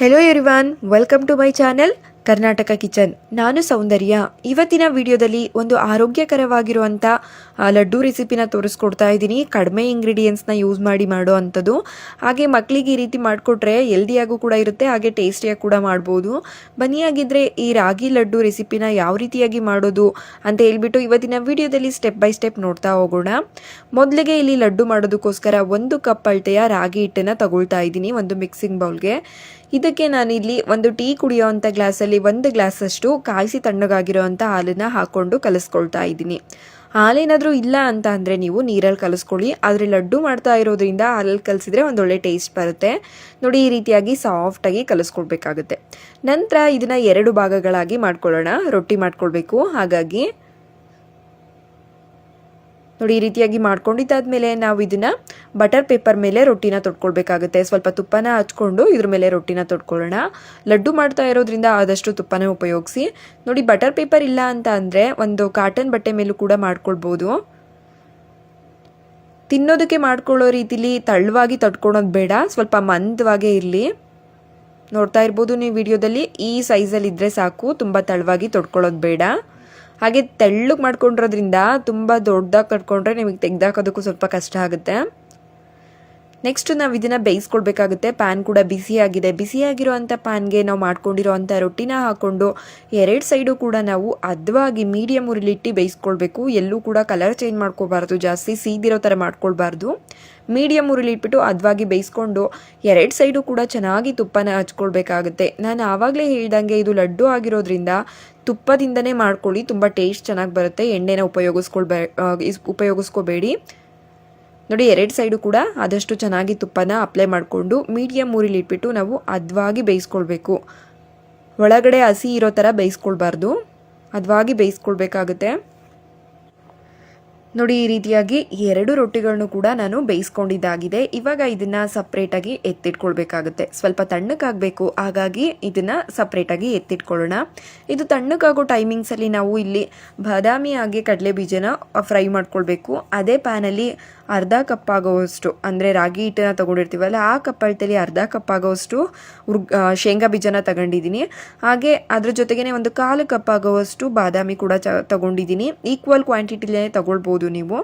Hello everyone welcome to my channel Karnataka Kitchen ನಾನು ಸೌಂದರ್ಯ. ಇವತ್ತಿನ ವಿಡಿಯೋದಲ್ಲಿ ಒಂದು ಆರೋಗ್ಯಕರವಾಗಿರುವಂಥ ಲಡ್ಡು ರೆಸಿಪಿನ ತೋರಿಸ್ಕೊಡ್ತಾ ಇದ್ದೀನಿ. ಕಡಿಮೆ ಇಂಗ್ರೀಡಿಯೆಂಟ್ಸ್ನ ಯೂಸ್ ಮಾಡಿ ಮಾಡೋ ಅಂಥದ್ದು ಹಾಗೆ ಮಕ್ಕಳಿಗೆ ಈ ರೀತಿ ಮಾಡಿಕೊಟ್ರೆ ಎಲ್ದಿಯಾಗೂ ಕೂಡ ಇರುತ್ತೆ, ಹಾಗೆ ಟೇಸ್ಟಿಯಾಗಿ ಕೂಡ ಮಾಡ್ಬೋದು. ಬನ್ನಿಯಾಗಿದ್ದರೆ ಈ ರಾಗಿ ಲಡ್ಡು ರೆಸಿಪಿನ ಯಾವ ರೀತಿಯಾಗಿ ಮಾಡೋದು ಅಂತ ಹೇಳ್ಬಿಟ್ಟು ಇವತ್ತಿನ ವಿಡಿಯೋದಲ್ಲಿ ಸ್ಟೆಪ್ ಬೈ ಸ್ಟೆಪ್ ನೋಡ್ತಾ ಹೋಗೋಣ. ಮೊದಲಿಗೆ ಇಲ್ಲಿ ಲಡ್ಡು ಮಾಡೋದಕ್ಕೋಸ್ಕರ ಒಂದು ಕಪ್ ಅಳತೆಯ ರಾಗಿ ಹಿಟ್ಟನ್ನು ತಗೊಳ್ತಾ ಇದ್ದೀನಿ, ಒಂದು ಮಿಕ್ಸಿಂಗ್ ಬೌಲ್ಗೆ ಇದಕ್ಕೆ ನಾನಿಲ್ಲಿ ಒಂದು ಟೀ ಕುಡಿಯೋವಂಥ ಗ್ಲಾಸಲ್ಲಿ ಒಂದು ಗ್ಲಾಸಷ್ಟು ಕಾಯಿಸಿ ತಣ್ಣಗಾಗಿರೋವಂಥ ಹಾಲನ್ನು ಹಾಕ್ಕೊಂಡು ಕಲಿಸ್ಕೊಳ್ತಾ ಇದ್ದೀನಿ. ಹಾಲೇನಾದರೂ ಇಲ್ಲ ಅಂತ ಅಂದರೆ ನೀವು ನೀರಲ್ಲಿ ಕಲಿಸ್ಕೊಳ್ಳಿ. ಆದರೆ ಲಡ್ಡು ಮಾಡ್ತಾ ಇರೋದ್ರಿಂದ ಹಾಲಲ್ಲಿ ಕಲಿಸಿದ್ರೆ ಒಂದೊಳ್ಳೆ ಟೇಸ್ಟ್ ಬರುತ್ತೆ. ನೋಡಿ, ಈ ರೀತಿಯಾಗಿ ಸಾಫ್ಟಾಗಿ ಕಲಿಸ್ಕೊಳ್ಬೇಕಾಗುತ್ತೆ. ನಂತರ ಇದನ್ನು ಎರಡು ಭಾಗಗಳಾಗಿ ಮಾಡ್ಕೊಳ್ಳೋಣ. ರೊಟ್ಟಿ ಮಾಡ್ಕೊಳ್ಬೇಕು. ಹಾಗಾಗಿ ನೋಡಿ, ಈ ರೀತಿಯಾಗಿ ಮಾಡ್ಕೊಂಡಿದ್ದಾದ್ಮೇಲೆ ನಾವು ಇದನ್ನ ಬಟರ್ ಪೇಪರ್ ಮೇಲೆ ರೊಟ್ಟಿನ ತೊಟ್ಕೊಳ್ಬೇಕಾಗುತ್ತೆ. ಸ್ವಲ್ಪ ತುಪ್ಪನ ಹಚ್ಕೊಂಡು ಇದ್ರ ಮೇಲೆ ರೊಟ್ಟಿನ ತೊಟ್ಕೊಳ್ಳೋಣ. ಲಡ್ಡು ಮಾಡ್ತಾ ಇರೋದ್ರಿಂದ ಆದಷ್ಟು ತುಪ್ಪನ ಉಪಯೋಗಿಸಿ. ನೋಡಿ ಬಟರ್ ಪೇಪರ್ ಇಲ್ಲ ಅಂತ ಅಂದರೆ ಒಂದು ಕಾಟನ್ ಬಟ್ಟೆ ಮೇಲೂ ಕೂಡ ಮಾಡ್ಕೊಳ್ಬೋದು. ತಿನ್ನೋದಕ್ಕೆ ಮಾಡ್ಕೊಳ್ಳೋ ರೀತಿಲಿ ತಳ್ಳವಾಗಿ ತಟ್ಕೊಳೋದು ಬೇಡ. ಸ್ವಲ್ಪ ಮಂದವಾಗೇ ಇರಲಿ. ನೋಡ್ತಾ ಇರ್ಬೋದು ನೀವು ವಿಡಿಯೋದಲ್ಲಿ ಈ ಸೈಜಲ್ಲಿ ಇದ್ದರೆ ಸಾಕು. ತುಂಬ ತಳವಾಗಿ ತೊಟ್ಕೊಳ್ಳೋದು ಬೇಡ. ಹಾಗೆ ತೆಳ್ಳಗೆ ಮಾಡ್ಕೊಂಡಿರೋದ್ರಿಂದ ತುಂಬ ದೊಡ್ಡದಾಗಿ ಕಟ್ಕೊಂಡ್ರೆ ನಿಮಗೆ ತೆಗ್ದಾಕೋದಕ್ಕೂ ಸ್ವಲ್ಪ ಕಷ್ಟ ಆಗುತ್ತೆ. ನೆಕ್ಸ್ಟ್ ನಾವು ಇದನ್ನು ಬೇಯಿಸ್ಕೊಳ್ಬೇಕಾಗುತ್ತೆ. ಪ್ಯಾನ್ ಕೂಡ ಬಿಸಿಯಾಗಿದೆ ಬಿಸಿಯಾಗಿರೋವಂಥ ಪ್ಯಾನ್ಗೆ ನಾವು ಮಾಡ್ಕೊಂಡಿರೋವಂಥ ರೊಟ್ಟಿನ ಹಾಕ್ಕೊಂಡು ಎರಡು ಸೈಡು ಕೂಡ ನಾವು ಅದ್ವಾಗಿ ಮೀಡಿಯಮ್ ಉರಿಲಿಟ್ಟು ಬೇಯಿಸ್ಕೊಳ್ಬೇಕು. ಎಲ್ಲೂ ಕೂಡ ಕಲರ್ ಚೇಂಜ್ ಮಾಡ್ಕೋಬಾರ್ದು ಜಾಸ್ತಿ ಸೀದಿರೋ ಥರ ಮಾಡ್ಕೊಳ್ಬಾರ್ದು. ಮೀಡಿಯಮ್ ಉರಿಲಿಟ್ಬಿಟ್ಟು ಅದ್ವಾಗಿ ಬೇಯಿಸ್ಕೊಂಡು ಎರಡು ಸೈಡು ಕೂಡ ಚೆನ್ನಾಗಿ ತುಪ್ಪನ ಹಚ್ಕೊಳ್ಬೇಕಾಗುತ್ತೆ. ನಾನು ಆವಾಗಲೇ ಹೇಳ್ದಂಗೆ ಇದು ಲಡ್ಡು ಆಗಿರೋದ್ರಿಂದ ತುಪ್ಪದಿಂದನೇ ಮಾಡ್ಕೊಳ್ಳಿ. ತುಂಬ ಟೇಸ್ಟ್ ಚೆನ್ನಾಗಿ ಬರುತ್ತೆ. ಎಣ್ಣೆನ ಉಪಯೋಗಿಸ್ಕೊಳ್ಬೇ ಉಪಯೋಗಿಸ್ಕೋಬೇಡಿ. ನೋಡಿ, ಎರಡು ಸೈಡು ಕೂಡ ಆದಷ್ಟು ಚೆನ್ನಾಗಿ ತುಪ್ಪನ ಅಪ್ಲೈ ಮಾಡಿಕೊಂಡು ಮೀಡಿಯಮ್ ಊರಿಲಿ ಇಟ್ಬಿಟ್ಟು ನಾವು ಅದ್ವಾಗಿ ಬೇಯಿಸ್ಕೊಳ್ಬೇಕು. ಒಳಗಡೆ ಹಸಿ ಇರೋ ಥರ ಬೇಯಿಸ್ಕೊಳ್ಬಾರ್ದು. ಅದ್ವಾಗಿ ಬೇಯಿಸ್ಕೊಳ್ಬೇಕಾಗುತ್ತೆ. ನೋಡಿ, ಈ ರೀತಿಯಾಗಿ ಎರಡು ರೊಟ್ಟಿಗಳನ್ನು ಕೂಡ ನಾನು ಬೇಯಿಸ್ಕೊಂಡಿದ್ದಾಗಿದೆ. ಇವಾಗ ಇದನ್ನ ಸಪ್ರೇಟಾಗಿ ಎತ್ತಿಟ್ಕೊಳ್ಬೇಕಾಗುತ್ತೆ. ಸ್ವಲ್ಪ ತಣ್ಣಕ್ಕಾಗಬೇಕು ಹಾಗಾಗಿ ಇದನ್ನ ಸಪ್ರೇಟಾಗಿ ಎತ್ತಿಟ್ಕೊಳ್ಳೋಣ. ಇದು ತಣ್ಣಕ್ಕಾಗೋ ಟೈಮಿಂಗ್ಸಲ್ಲಿ ನಾವು ಇಲ್ಲಿ ಬಾದಾಮಿ ಹಾಗೆ ಕಡಲೆ ಬೀಜನ ಫ್ರೈ ಮಾಡ್ಕೊಳ್ಬೇಕು. ಅದೇ ಪ್ಯಾನಲ್ಲಿ ಅರ್ಧ ಕಪ್ ಆಗೋವಷ್ಟು, ಅಂದರೆ ರಾಗಿ ಹಿಟ್ಟನ್ನ ತಗೊಂಡಿರ್ತೀವಲ್ಲ, ಆ ಕಪ್ ಅರ್ಧ ಕಪ್ ಆಗೋವಷ್ಟು ಶೇಂಗಾ ಬೀಜನ ತಗೊಂಡಿದ್ದೀನಿ. ಹಾಗೆ ಅದ್ರ ಜೊತೆಗೇನೆ ಒಂದು ಕಾಲು ಕಪ್ ಆಗೋವಷ್ಟು ಬಾದಾಮಿ ಕೂಡ ಚ, ತಗೊಂಡಿದ್ದೀನಿ. ಈಕ್ವಲ್ ಕ್ವಾಂಟಿಟಿಲೇ ತಗೊಳ್ಬೋದು ನೀವು.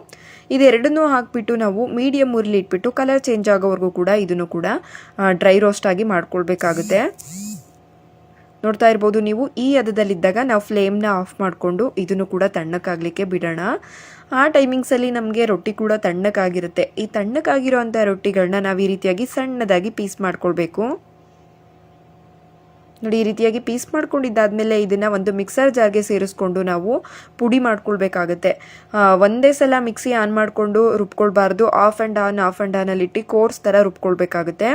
ಇದೆರಡನ್ನೂ ಹಾಕ್ಬಿಟ್ಟು ನಾವು ಮೀಡಿಯಮ್ ಉರಿಲಿ ಇಟ್ಬಿಟ್ಟು ಕಲರ್ ಚೇಂಜ್ ಆಗೋವರೆಗೂ ಕೂಡ ಇದನ್ನು ಕೂಡ ಡ್ರೈ ರೋಸ್ಟ್ ಆಗಿ ಮಾಡ್ಕೊಳ್ಬೇಕಾಗುತ್ತೆ. ನೋಡ್ತಾ ಇರ್ಬೋದು ನೀವು, ಈ ಹದದಲ್ಲಿದ್ದಾಗ ನಾವು ಫ್ಲೇಮ್ನ ಆಫ್ ಮಾಡಿಕೊಂಡು ಇದನ್ನು ಕೂಡ ತಣ್ಣಕ್ಕಾಗಲಿಕ್ಕೆ ಬಿಡೋಣ. ಆ ಟೈಮಿಂಗ್ಸಲ್ಲಿ ನಮಗೆ ರೊಟ್ಟಿ ಕೂಡ ತಣ್ಣಕ್ಕಾಗಿರುತ್ತೆ ಈ ತಣ್ಣಕ್ಕಾಗಿರೋವಂಥ ರೊಟ್ಟಿಗಳನ್ನ ನಾವು ಈ ರೀತಿಯಾಗಿ ಸಣ್ಣದಾಗಿ ಪೀಸ್ ಮಾಡ್ಕೊಳ್ಬೇಕು. ನೋಡಿ, ಈ ರೀತಿಯಾಗಿ ಪೀಸ್ ಮಾಡ್ಕೊಂಡಿದ್ದಾದ್ಮೇಲೆ ಇದನ್ನು ಒಂದು ಮಿಕ್ಸರ್ ಜಾರ್ಗೆ ಸೇರಿಸ್ಕೊಂಡು ನಾವು ಪುಡಿ ಮಾಡ್ಕೊಳ್ಬೇಕಾಗತ್ತೆ. ಒಂದೇ ಸಲ ಮಿಕ್ಸಿ ಆನ್ ಮಾಡಿಕೊಂಡು ರುಬ್ಕೊಳ್ಬಾರ್ದು. Off and on, off and ಆನಲ್ಲಿ ಇಟ್ಟು ಕೋರ್ಸ್ ಥರ ರುಬ್ಕೊಳ್ಬೇಕಾಗುತ್ತೆ.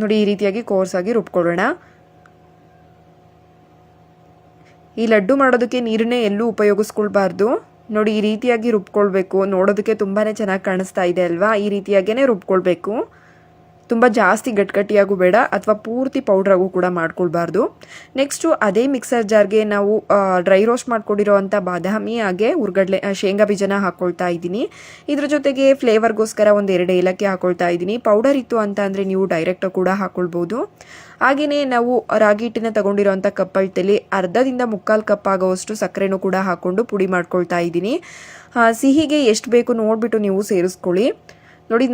ನೋಡಿ, ಈ ರೀತಿಯಾಗಿ ಕೋರ್ಸ್ ಆಗಿ ರುಬ್ಕೊಳ್ಳೋಣ. ಈ ಲಡ್ಡು ಮಾಡೋದಕ್ಕೆ ನೀರನ್ನೇ ಎಲ್ಲೂ ಉಪಯೋಗಿಸ್ಕೊಳ್ಬಾರ್ದು. ನೋಡಿ, ಈ ರೀತಿಯಾಗಿ ರುಬ್ಕೊಳ್ಬೇಕು. ನೋಡೋದಕ್ಕೆ ತುಂಬಾ ಚೆನ್ನಾಗಿ ಕಾಣಿಸ್ತಾ ಇದೆ ಅಲ್ವಾ? ಈ ರೀತಿಯಾಗೇ ರುಬ್ಕೊಳ್ಬೇಕು. ತುಂಬ ಜಾಸ್ತಿ ಗಟ್ಟಿಗಟ್ಟಿಯಾಗೂ ಬೇಡ ಅಥವಾ ಪೂರ್ತಿ ಪೌಡ್ರಾಗೂ ಕೂಡ ಮಾಡ್ಕೊಳ್ಬಾರ್ದು. ನೆಕ್ಸ್ಟು ಅದೇ ಮಿಕ್ಸರ್ ಜಾರ್ಗೆ ನಾವು ಡ್ರೈ ರೋಸ್ಟ್ ಮಾಡ್ಕೊಂಡಿರೋವಂಥ ಬಾದಾಮಿ ಹಾಗೆ ಉರ್ಗಡ್ಲೆ ಶೇಂಗಾ ಬೀಜನ ಹಾಕ್ಕೊಳ್ತಾ ಇದ್ದೀನಿ. ಇದ್ರ ಜೊತೆಗೆ ಫ್ಲೇವರ್ಗೋಸ್ಕರ ಒಂದು ಎರಡು ಏಲಕ್ಕಿ ಹಾಕ್ಕೊಳ್ತಾ ಇದ್ದೀನಿ. ಪೌಡರ್ ಇತ್ತು ಅಂತ ಅಂದರೆ ನೀವು ಡೈರೆಕ್ಟಾಗಿ ಕೂಡ ಹಾಕ್ಕೊಳ್ಬೋದು ಹಾಗೆಯೇ ನಾವು ರಾಗಿ ಹಿಟ್ಟಿನ ತಗೊಂಡಿರೋವಂಥ ಕಪ್ ಅಳತೆಲಿ ಅರ್ಧದಿಂದ ಮುಕ್ಕಾಲು ಕಪ್ ಆಗೋವಷ್ಟು ಸಕ್ಕರೆನೂ ಕೂಡ ಹಾಕ್ಕೊಂಡು ಪುಡಿ ಮಾಡ್ಕೊಳ್ತಾ ಇದ್ದೀನಿ. ಸಿಹಿಗೆ ಎಷ್ಟು ಬೇಕು ನೋಡಿಬಿಟ್ಟು ನೀವು ಸೇರಿಸ್ಕೊಳ್ಳಿ. ನೋಡಿ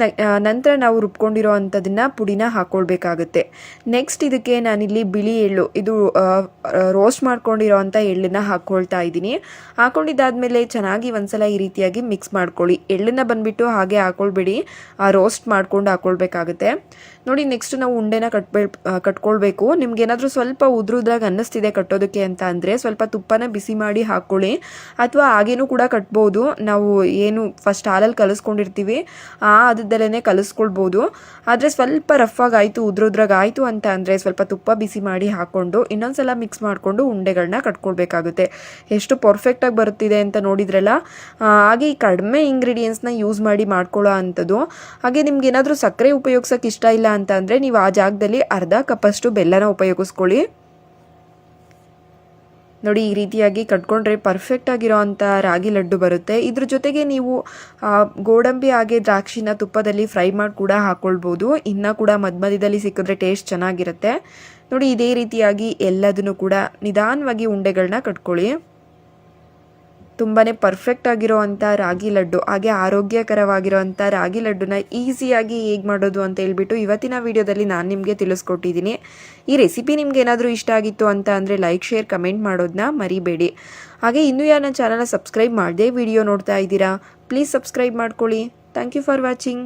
ನಂತರ ನಾವು ರುಬ್ಕೊಂಡಿರೋ ಅಂಥದನ್ನ ಪುಡಿನ ಹಾಕ್ಕೊಳ್ಬೇಕಾಗುತ್ತೆ ನೆಕ್ಸ್ಟ್ ಇದಕ್ಕೆ ನಾನಿಲ್ಲಿ ಬಿಳಿ ಎಳ್ಳು, ಇದು ರೋಸ್ಟ್ ಮಾಡ್ಕೊಂಡಿರೋ ಅಂಥ ಎಳ್ಳನ್ನ ಹಾಕ್ಕೊಳ್ತಾ ಇದ್ದೀನಿ. ಹಾಕ್ಕೊಂಡಿದ್ದಾದಮೇಲೆ ಚೆನ್ನಾಗಿ ಒಂದ್ಸಲ ಈ ರೀತಿಯಾಗಿ ಮಿಕ್ಸ್ ಮಾಡ್ಕೊಳ್ಳಿ. ಎಳ್ಳನ್ನ ಬಂದ್ಬಿಟ್ಟು ಹಾಗೆ ಹಾಕ್ಕೊಳ್ಬೇಡಿ ರೋಸ್ಟ್ ಮಾಡ್ಕೊಂಡು ಹಾಕ್ಕೊಳ್ಬೇಕಾಗುತ್ತೆ ನೋಡಿ ನೆಕ್ಸ್ಟ್ ನಾವು ಉಂಡೆನ ಕಟ್ಬೇ ಕಟ್ಕೊಳ್ಬೇಕು. ನಿಮ್ಗೇನಾದರೂ ಸ್ವಲ್ಪ ಉದ್ರುದ್ರಾಗ ಅನ್ನಿಸ್ತಿದೆ ಕಟ್ಟೋದಕ್ಕೆ ಅಂತ ಅಂದರೆ ಸ್ವಲ್ಪ ತುಪ್ಪನ ಬಿಸಿ ಮಾಡಿ ಹಾಕ್ಕೊಳ್ಳಿ ಅಥವಾ ಹಾಗೇನೂ ಕೂಡ ಕಟ್ಬೋದು. ನಾವು ಏನು ಫಸ್ಟ್ ಹಾಲಲ್ಲಿ ಕಲಿಸ್ಕೊಂಡಿರ್ತೀವಿ. ಆ ಅದರಲ್ಲೇ ಕಲಿಸ್ಕೊಳ್ಬೋದು. ಆದರೆ ಸ್ವಲ್ಪ ರಫ್ ಆಗಿ ಆಯಿತು, ಉದ್ರುದ್ರಾಗ ಆಯಿತು ಅಂತ ಅಂದರೆ ಸ್ವಲ್ಪ ತುಪ್ಪ ಬಿಸಿ ಮಾಡಿ ಹಾಕ್ಕೊಂಡು ಇನ್ನೊಂದ್ಸಲ ಮಿಕ್ಸ್ ಮಾಡಿಕೊಂಡು ಉಂಡೆಗಳನ್ನ ಕಟ್ಕೊಳ್ಬೇಕಾಗುತ್ತೆ. ಎಷ್ಟು ಪರ್ಫೆಕ್ಟಾಗಿ ಬರುತ್ತಿದೆ ಅಂತ ನೋಡಿದ್ರಲ್ಲ? ಹಾಗೆ ಈ ಕಡಿಮೆ ಇಂಗ್ರೀಡಿಯೆಂಟ್ಸ್ನ ಯೂಸ್ ಮಾಡಿ ಮಾಡ್ಕೊಳ್ಳೋ ಅಂಥದ್ದು. ಹಾಗೆ ನಿಮ್ಗೆ ಏನಾದರೂ ಸಕ್ಕರೆ ಉಪಯೋಗಿಸೋಕೆ ಇಷ್ಟ ಇಲ್ಲ ಅಂತ ಅಂದರೆ ನೀವು ಆ ಜಾಗದಲ್ಲಿ ಅರ್ಧ ಕಪ್ಪಷ್ಟು ಬೆಲ್ಲನ ಉಪಯೋಗಿಸ್ಕೊಳ್ಳಿ. ನೋಡಿ, ಈ ರೀತಿಯಾಗಿ ಕಟ್ಕೊಂಡ್ರೆ ಪರ್ಫೆಕ್ಟ್ ಆಗಿರೋ ಅಂಥ ರಾಗಿ ಲಡ್ಡು ಬರುತ್ತೆ. ಇದ್ರ ಜೊತೆಗೆ ನೀವು ಗೋಡಂಬಿ ಹಾಗೆ ದ್ರಾಕ್ಷಿನ ತುಪ್ಪದಲ್ಲಿ ಫ್ರೈ ಮಾಡಿ ಕೂಡ ಹಾಕ್ಕೊಳ್ಬೋದು ಇನ್ನು ಕೂಡ ಮಧ್ಯ ಮಧ್ಯದಲ್ಲಿ ಸಿಕ್ಕಿದ್ರೆ ಟೇಸ್ಟ್ ಚೆನ್ನಾಗಿರುತ್ತೆ. ನೋಡಿ, ಇದೇ ರೀತಿಯಾಗಿ ಎಲ್ಲದನ್ನು ಕೂಡ ನಿಧಾನವಾಗಿ ಉಂಡೆಗಳನ್ನ ಕಟ್ಕೊಳ್ಳಿ. ತುಂಬಾ ಪರ್ಫೆಕ್ಟ್ ಆಗಿರೋವಂಥ ರಾಗಿ ಲಡ್ಡು, ಹಾಗೆ ಆರೋಗ್ಯಕರವಾಗಿರೋವಂಥ ರಾಗಿ ಲಡ್ಡುನ ಈಸಿಯಾಗಿ ಹೇಗೆ ಮಾಡೋದು ಅಂತ ಹೇಳ್ಬಿಟ್ಟು ಇವತ್ತಿನ ವಿಡಿಯೋದಲ್ಲಿ ನಾನು ನಿಮಗೆ ತಿಳಿಸ್ಕೊಟ್ಟಿದ್ದೀನಿ ಈ ರೆಸಿಪಿ ನಿಮ್ಗೆ ಏನಾದರೂ ಇಷ್ಟ ಆಗಿತ್ತು ಅಂತ ಅಂದರೆ ಲೈಕ್ ಶೇರ್ ಕಮೆಂಟ್ ಮಾಡೋದನ್ನ ಮರಿಬೇಡಿ. ಹಾಗೆ ಇನ್ನೂ ಯಾರು ನನ್ನ ಚಾನಲ್ನ ಸಬ್ಸ್ಕ್ರೈಬ್ ಮಾಡದೆ ವಿಡಿಯೋ ನೋಡ್ತಾ ಇದ್ದೀರಾ ಪ್ಲೀಸ್ ಸಬ್ಸ್ಕ್ರೈಬ್ ಮಾಡ್ಕೊಳ್ಳಿ. Thank you for watching